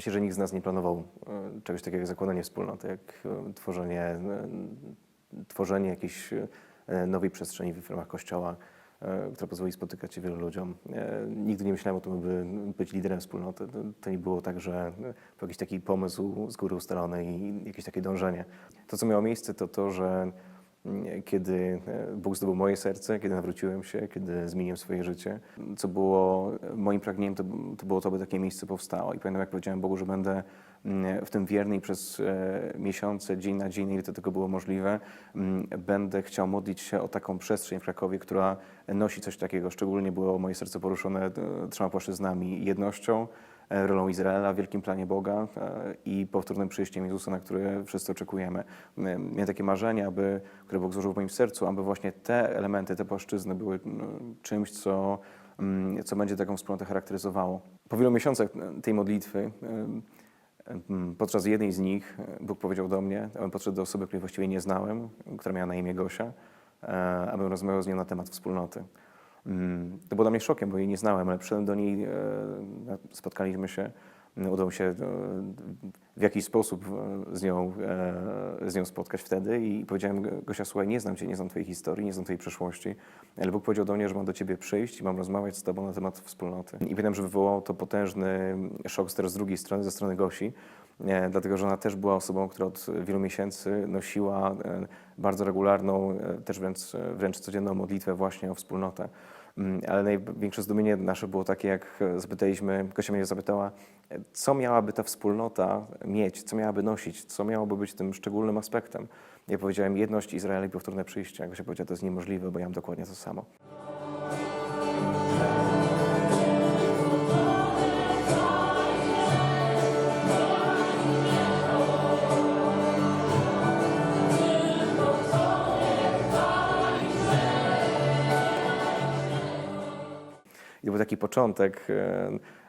Myślę, że nikt z nas nie planował e, czegoś takiego jak zakładanie wspólnoty, jak e, tworzenie, e, tworzenie jakiejś nowej przestrzeni w ramach Kościoła, która pozwoli spotykać się wielu ludziom. Nigdy nie myślałem o tym, by być liderem wspólnoty. To- nie było tak, że był jakiś taki pomysł z góry ustalony i jakieś takie dążenie. To, co miało miejsce, to to, że kiedy e, Bóg zdobył moje serce, kiedy nawróciłem się, kiedy zmieniłem swoje życie, co było moim pragnieniem, to, to było to, by takie miejsce powstało. I pamiętam, jak powiedziałem Bogu, że będę mm, w tym wierny i przez e, miesiące, dzień na dzień, ile to tylko było możliwe, mm, będę chciał modlić się o taką przestrzeń w Krakowie, która nosi coś takiego. Szczególnie było moje serce poruszone e, trzema płaszczyznami. Jednością, rolą Izraela w wielkim planie Boga e, i powtórnym przyjściem Jezusa, na które wszyscy oczekujemy. Miałem takie marzenia, aby, które Bóg złożył w moim sercu, aby właśnie te elementy, te płaszczyzny były czymś, co, co będzie taką wspólnotę charakteryzowało. Po wielu miesiącach e, tej modlitwy, podczas jednej z nich e, Bóg powiedział do mnie, abym podszedł do osoby, której właściwie nie znałem, która miała na imię Gosia, e, abym rozmawiał z nią na temat wspólnoty. Mm, To było dla mnie szokiem, bo jej nie znałem, ale przyszedłem do niej, e, spotkaliśmy się, udało mi się e, w jakiś sposób e, z nią, z nią spotkać wtedy i powiedziałem, Gosia, słuchaj, nie znam Cię, nie znam Twojej historii, nie znam Twojej przeszłości, ale Bóg powiedział do mnie, że mam do Ciebie przyjść i mam rozmawiać z Tobą na temat wspólnoty. I pamiętam, że wywołało to potężny szok z drugiej strony, ze strony Gosi, dlatego że ona też była osobą, która od wielu miesięcy nosiła bardzo regularną, też wręcz, wręcz codzienną modlitwę właśnie o wspólnotę. Mm, Ale największe zdumienie nasze było takie, jak e, zapytaliśmy, Gosia mnie zapytała, e, co miałaby ta wspólnota mieć, co miałaby nosić, co miałoby być tym szczególnym aspektem. Ja powiedziałem jedność Izraela i powtórne przyjście. Gosia powiedziała, to jest niemożliwe, bo ja mam dokładnie to samo. Taki początek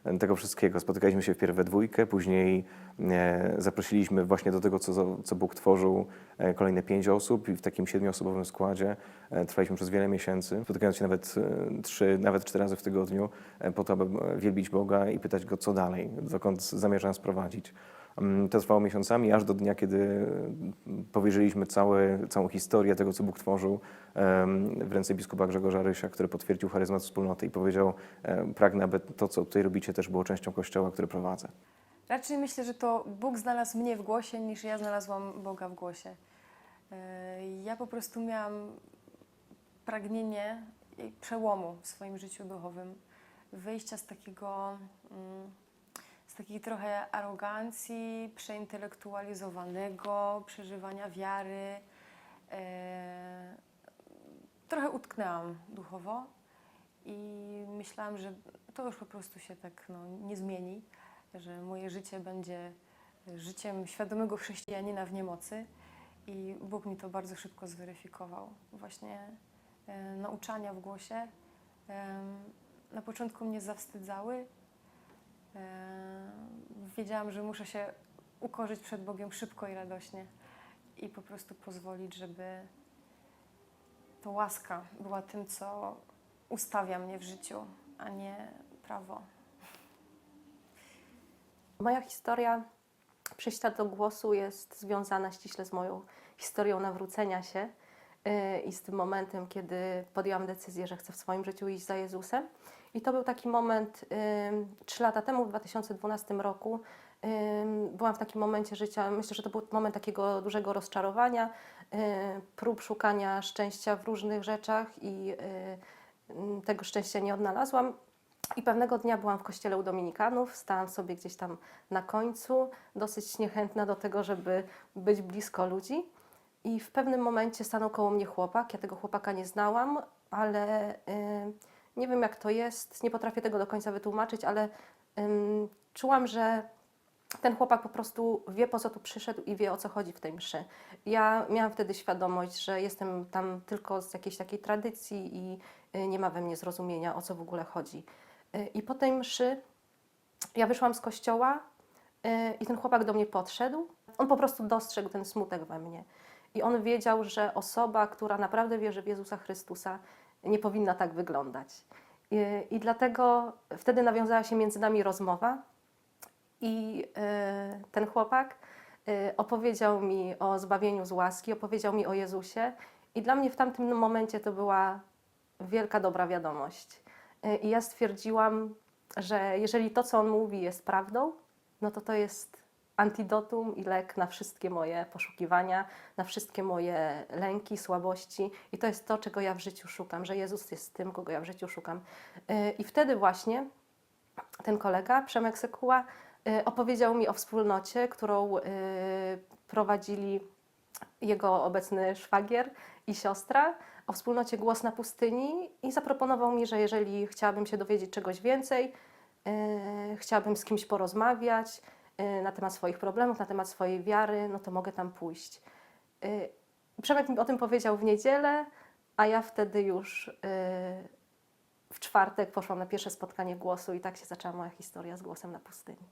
e, tego wszystkiego. Spotykaliśmy się wpierw we dwójkę, później e, zaprosiliśmy właśnie do tego, co, co Bóg tworzył, e, kolejne pięć osób i w takim siedmioosobowym składzie trwaliśmy przez wiele miesięcy, spotykając się nawet trzy, nawet cztery razy w tygodniu po to, aby wielbić Boga i pytać Go, co dalej, dokąd zamierza nas prowadzić. To trwało miesiącami, aż do dnia, kiedy powierzyliśmy całe, całą historię tego, co Bóg tworzył w ręce biskupa Grzegorza Rysia, który potwierdził charyzmat wspólnoty i powiedział, pragnę, aby to, co tutaj robicie, też było częścią kościoła, który prowadzę. Raczej myślę, że to Bóg znalazł mnie w głosie, niż ja znalazłam Boga w głosie. E, Ja po prostu miałam pragnienie przełomu w swoim życiu duchowym, wyjścia z takiego, mm, z takiej trochę arogancji, przeintelektualizowanego przeżywania wiary. E, Trochę utknęłam duchowo i myślałam, że to już po prostu się tak no, nie zmieni że moje życie będzie życiem świadomego chrześcijanina w niemocy i Bóg mi to bardzo szybko zweryfikował. Właśnie e, nauczania w głosie em, na początku mnie zawstydzały. E, wiedziałam, że muszę się ukorzyć przed Bogiem szybko i radośnie i po prostu pozwolić, żeby to łaska była tym, co ustawia mnie w życiu, a nie prawo. Moja historia przyjścia do głosu jest związana ściśle z moją historią nawrócenia się yy, i z tym momentem, kiedy podjęłam decyzję, że chcę w swoim życiu iść za Jezusem. I to był taki moment trzy lata temu, w 2012 roku. Byłam w takim momencie życia, myślę, że to był moment takiego dużego rozczarowania, yy, prób szukania szczęścia w różnych rzeczach i yy, tego szczęścia nie odnalazłam. I pewnego dnia byłam w kościele u Dominikanów, stałam sobie gdzieś tam na końcu, dosyć niechętna do tego, żeby być blisko ludzi. I w pewnym momencie stanął koło mnie chłopak. Ja tego chłopaka nie znałam, ale y, nie wiem jak to jest, nie potrafię tego do końca wytłumaczyć, ale ym, czułam, że ten chłopak po prostu wie, po co tu przyszedł i wie, o co chodzi w tej mszy. Ja miałam wtedy świadomość, że jestem tam tylko z jakiejś takiej tradycji i y, nie ma we mnie zrozumienia, o co w ogóle chodzi. Y, I po tej mszy ja wyszłam z kościoła y, i ten chłopak do mnie podszedł. On po prostu dostrzegł ten smutek we mnie. I on wiedział, że osoba, która naprawdę wierzy w Jezusa Chrystusa, nie powinna tak wyglądać. I, i dlatego wtedy nawiązała się między nami rozmowa. I e, ten chłopak e, opowiedział mi o zbawieniu z łaski, opowiedział mi o Jezusie. I dla mnie w tamtym momencie to była wielka dobra wiadomość. E, I ja stwierdziłam, że jeżeli to, co on mówi, jest prawdą, no to to jest antidotum i lek na wszystkie moje poszukiwania, na wszystkie moje lęki, słabości. I to jest to, czego ja w życiu szukam, że Jezus jest tym, kogo ja w życiu szukam. E, I wtedy właśnie ten kolega, Przemek Sekuła, y, opowiedział mi o wspólnocie, którą y, prowadzili jego obecny szwagier i siostra, o wspólnocie Głos na pustyni i zaproponował mi, że jeżeli chciałabym się dowiedzieć czegoś więcej, y, chciałabym z kimś porozmawiać y, na temat swoich problemów, na temat swojej wiary, no to mogę tam pójść. Y, Przemek mi o tym powiedział w niedzielę, a ja wtedy już y, w czwartek poszłam na pierwsze spotkanie głosu i tak się zaczęła moja historia z głosem na pustyni.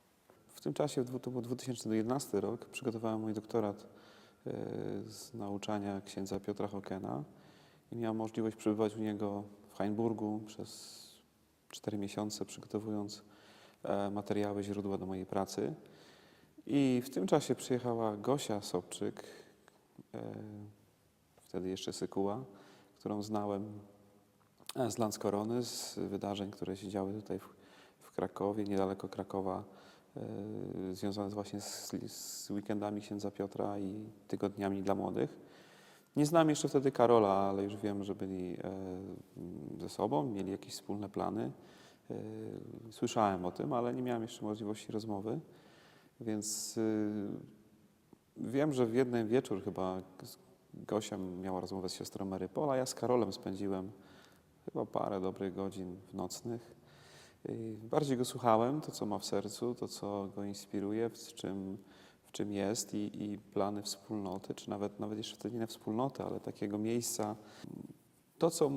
W tym czasie, to był 2011 rok, przygotowałem mój doktorat z nauczania księdza Piotra Hokena i miałem możliwość przebywać u niego w Hainburgu przez 4 miesiące, przygotowując e, materiały, źródła do mojej pracy. I w tym czasie przyjechała Gosia Sobczyk, e, wtedy jeszcze Sykuła, którą znałem e, z Landskorony, z wydarzeń, które się działy tutaj w, w Krakowie, niedaleko Krakowa, e, związane właśnie z, z weekendami księdza Piotra i tygodniami dla młodych. Nie znam jeszcze wtedy Karola, ale już wiem, że byli ze sobą, mieli jakieś wspólne plany. Słyszałem o tym, ale nie miałem jeszcze możliwości rozmowy, więc y, wiem, że w jeden wieczór chyba Gosia miała rozmowę z siostrą Mary Paul, a ja z Karolem spędziłem chyba parę dobrych godzin w nocnych. Bardziej go słuchałem, to co ma w sercu, to co go inspiruje, w czym, w czym jest i, i plany wspólnoty, czy nawet, nawet jeszcze wtedy nie wspólnoty, ale takiego miejsca. To, co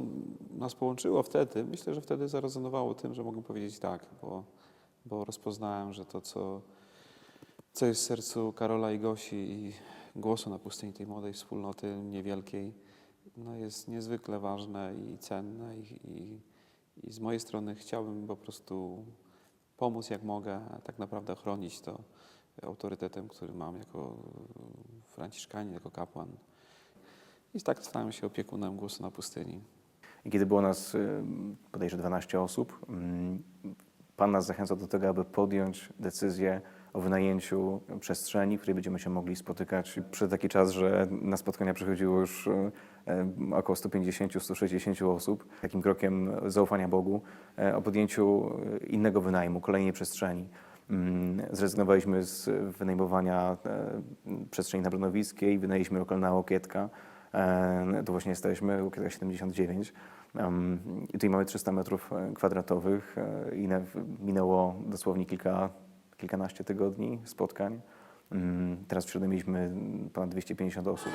nas połączyło wtedy, myślę, że wtedy zarezonowało tym, że mogę powiedzieć tak, bo, bo rozpoznałem, że to, co, co jest w sercu Karola i Gosi i głosu na pustyni tej młodej wspólnoty niewielkiej, no jest niezwykle ważne i cenne i, i, i z mojej strony chciałbym po prostu pomóc jak mogę, a tak naprawdę chronić to autorytetem, który mam jako franciszkanin, jako kapłan. I tak stałem się opiekunem głosu na pustyni. I kiedy było nas y, bodajże 12 osób, mm, Pan nas zachęcał do tego, aby podjąć decyzję wynajęciu przestrzeni, w której będziemy się mogli spotykać. Przed taki czas, że na spotkania przychodziło już y, y, około 150-160 osób. Takim krokiem zaufania Bogu y, o podjęciu innego wynajmu, kolejnej przestrzeni. Mm, Zrezygnowaliśmy z wynajmowania przestrzeni na Brunowickiej, wynajęliśmy lokal na Łokietka. E, Tu właśnie jesteśmy, Łokietka 79. Em, I tutaj mamy 300 metrów e, kwadratowych e, i minęło dosłownie kilka, kilkanaście tygodni spotkań. Mm, teraz w środę mieliśmy ponad 250 osób.